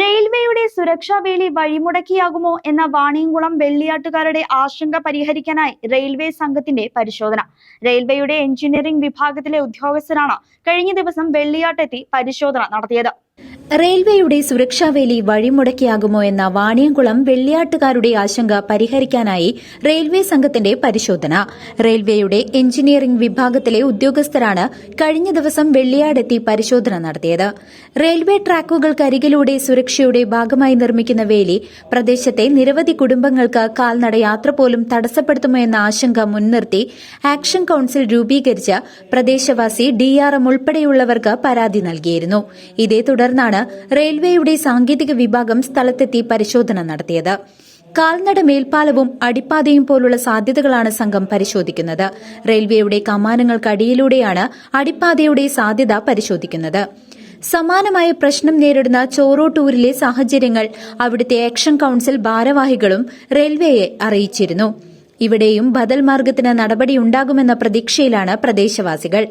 റെയിൽവേയുടെ സുരക്ഷാ വേലി വഴിമുടക്കിയാകുമോ എന്ന വാണിയംകുളം വെള്ളിയാട്ടുകാരുടെ ആശങ്ക പരിഹരിക്കാനായി റെയിൽവേ സംഘത്തിന്റെ പരിശോധന. റെയിൽവേയുടെ എഞ്ചിനീയറിംഗ് വിഭാഗത്തിലെ ഉദ്യോഗസ്ഥരാണ് കഴിഞ്ഞ ദിവസം വെള്ളിയാട്ടെത്തി പരിശോധന നടത്തിയത്. റെയിൽവേയുടെ സുരക്ഷാവേലി വഴിമുടക്കിയാകുമോ എന്ന വാണിയംകുളം വെള്ളിയാട്ടുകാരുടെ ആശങ്ക പരിഹരിക്കാനായി റെയിൽവേ സംഘത്തിന്റെ പരിശോധന. റെയിൽവേയുടെ എഞ്ചിനീയറിംഗ് വിഭാഗത്തിലെ ഉദ്യോഗസ്ഥരാണ് കഴിഞ്ഞ ദിവസം വെള്ളിയാടെത്തി പരിശോധന നടത്തിയത്. റെയിൽവേ ട്രാക്കുകൾക്കരികിലൂടെ സുരക്ഷയുടെ ഭാഗമായി നിർമ്മിക്കുന്ന വേലി പ്രദേശത്തെ നിരവധി കുടുംബങ്ങൾക്ക് കാൽനട യാത്ര പോലും തടസ്സപ്പെടുത്തുമോ എന്ന ആശങ്ക മുൻനിർത്തി ആക്ഷൻ കൌൺസിൽ രൂപീകരിച്ച പ്രദേശവാസി ഡിആർഎം ഉൾപ്പെടെയുള്ളവർക്ക് പരാതി നൽകിയിരുന്നു. ഇതേ തുടർന്നാണ് റെയിൽവേയുടെ സാങ്കേതിക വിഭാഗം സ്ഥലത്തെത്തി പരിശോധന നടത്തിയത്. കാൽനട മേൽപ്പാലവും അടിപ്പാതയും പോലുള്ള സാധ്യതകളാണ് സംഘം പരിശോധിക്കുന്നത്. റെയിൽവേയുടെ കമാനങ്ങൾക്കടിയിലൂടെയാണ് അടിപ്പാതയുടെ സാധ്യത പരിശോധിക്കുന്നത്. സമാനമായ പ്രശ്നം നേരിടുന്ന ചോറോട്ടൂരിലെ സാഹചര്യങ്ങൾ അവിടുത്തെ ആക്ഷൻ കൌൺസിൽ ഭാരവാഹികളും റെയിൽവേയെ അറിയിച്ചിരുന്നു. ഇവിടെയും ബദൽ മാർഗത്തിന് നടപടിയുണ്ടാകുമെന്ന പ്രതീക്ഷയിലാണ് പ്രദേശവാസികൾ.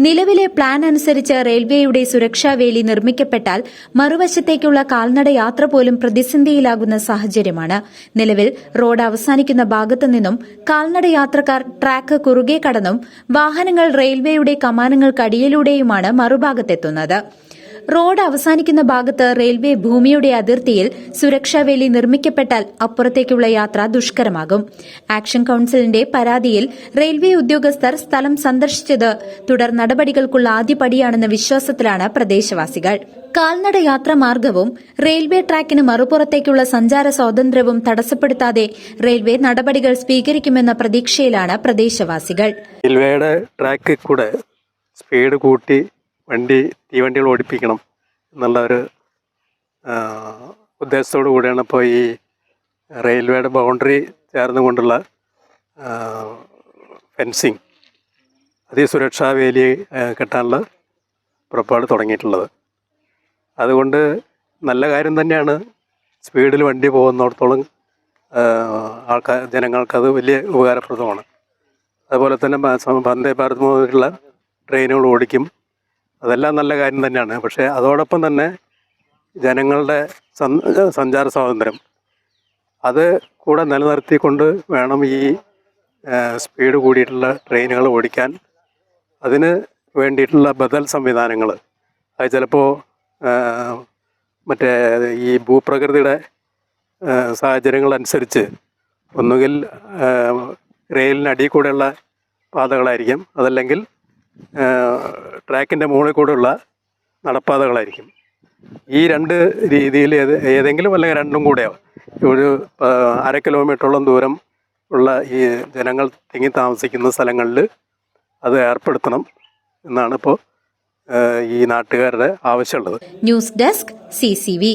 നിലവിലെ പ്ലാൻ അനുസരിച്ച് റെയിൽവേയുടെ സുരക്ഷാവേലി നിർമ്മിക്കപ്പെട്ടാൽ മറുവശത്തേക്കുള്ള കാൽനട യാത്ര പോലും പ്രതിസന്ധിയിലാകുന്ന സാഹചര്യമാണ്. നിലവിൽ റോഡ് അവസാനിക്കുന്ന ഭാഗത്തു നിന്നും കാൽനട യാത്രക്കാർ ട്രാക്ക് കുറുകെ കടന്നും വാഹനങ്ങൾ റെയിൽവേയുടെ കമാനങ്ങൾക്കടിയിലൂടെയുമാണ് മറുഭാഗത്തെത്തുന്നത്. റോഡ് അവസാനിക്കുന്ന ഭാഗത്ത് റെയിൽവേ ഭൂമിയുടെ അതിർത്തിയിൽ സുരക്ഷാവേലി നിർമ്മിക്കപ്പെട്ടാൽ അപ്പുറത്തേക്കുള്ള യാത്ര ദുഷ്കരമാകും. ആക്ഷൻ കൌൺസിലിന്റെ പരാതിയിൽ റെയിൽവേ ഉദ്യോഗസ്ഥർ സ്ഥലം സന്ദർശിച്ചത് തുടർ നടപടികൾക്കുള്ള ആദ്യപടിയാണെന്ന വിശ്വാസത്തിലാണ് പ്രദേശവാസികൾ. കാൽനട യാത്രാ മാർഗവും റെയിൽവേ ട്രാക്കിന് മറുപുറത്തേക്കുള്ള സഞ്ചാര സ്വാതന്ത്ര്യവും തടസ്സപ്പെടുത്താതെ റെയിൽവേ നടപടികൾ സ്വീകരിക്കുമെന്ന പ്രതീക്ഷയിലാണ് പ്രദേശവാസികൾ. റെയിൽവേയുടെ ട്രാക്കിൽ കൂടെ സ്പീഡ് കൂട്ടി വണ്ടി തീവണ്ടികൾ ഓടിപ്പിക്കണം എന്നുള്ള ഒരു ഉദ്ദേശത്തോടു കൂടിയാണ് ഇപ്പോൾ ഈ റെയിൽവേയുടെ ബൗണ്ടറി ചേർന്നുകൊണ്ടുള്ള ഫെൻസിങ് അതിസുരക്ഷാ വേലി കെട്ടാനുള്ള പുറപ്പാട് തുടങ്ങിയിട്ടുള്ളത്. അതുകൊണ്ട് നല്ല കാര്യം തന്നെയാണ് സ്പീഡിൽ വണ്ടി പോകുന്നിടത്തോളം ആൾക്കാർ ജനങ്ങൾക്കത് വലിയ ഉപകാരപ്രദമാണ്. അതുപോലെ തന്നെ വന്ദേ ഭാരത് മുതലുള്ള ട്രെയിനുകൾ ഓടിക്കും. അതെല്ലാം നല്ല കാര്യം തന്നെയാണ്. പക്ഷേ അതോടൊപ്പം തന്നെ ജനങ്ങളുടെ സഞ്ചാര സ്വാതന്ത്ര്യം. അത് കൂടെ നിലനിർത്തിക്കൊണ്ട് വേണം ഈ സ്പീഡ് കൂടിയിട്ടുള്ള ട്രെയിനുകൾ ഓടിക്കാൻ. അതിന് വേണ്ടിയിട്ടുള്ള ബദൽ സംവിധാനങ്ങൾ. അത് ചിലപ്പോൾ മറ്റേ ഈ ഭൂപ്രകൃതിയുടെ സാഹചര്യങ്ങളനുസരിച്ച് ഒന്നുകിൽ റെയിലിനടിയിൽ കൂടെയുള്ള പാതകളായിരിക്കും. അതല്ലെങ്കിൽ ട്രാക്കിന്റെ മുകളിൽ കൂടെയുള്ള നടപ്പാതകളായിരിക്കും. ഈ രണ്ട് രീതിയിൽ ഏത് ഏതെങ്കിലും അല്ലെങ്കിൽ രണ്ടും കൂടെയോ ഒരു അര കിലോമീറ്ററോളം ദൂരം ഉള്ള ഈ ജനങ്ങൾ തിങ്ങി താമസിക്കുന്ന സ്ഥലങ്ങളിൽ അത് ഏർപ്പെടുത്തണം എന്നാണ് ഇപ്പോൾ ഈ നാട്ടുകാരുടെ ആവശ്യമുള്ളത്. News desk CCV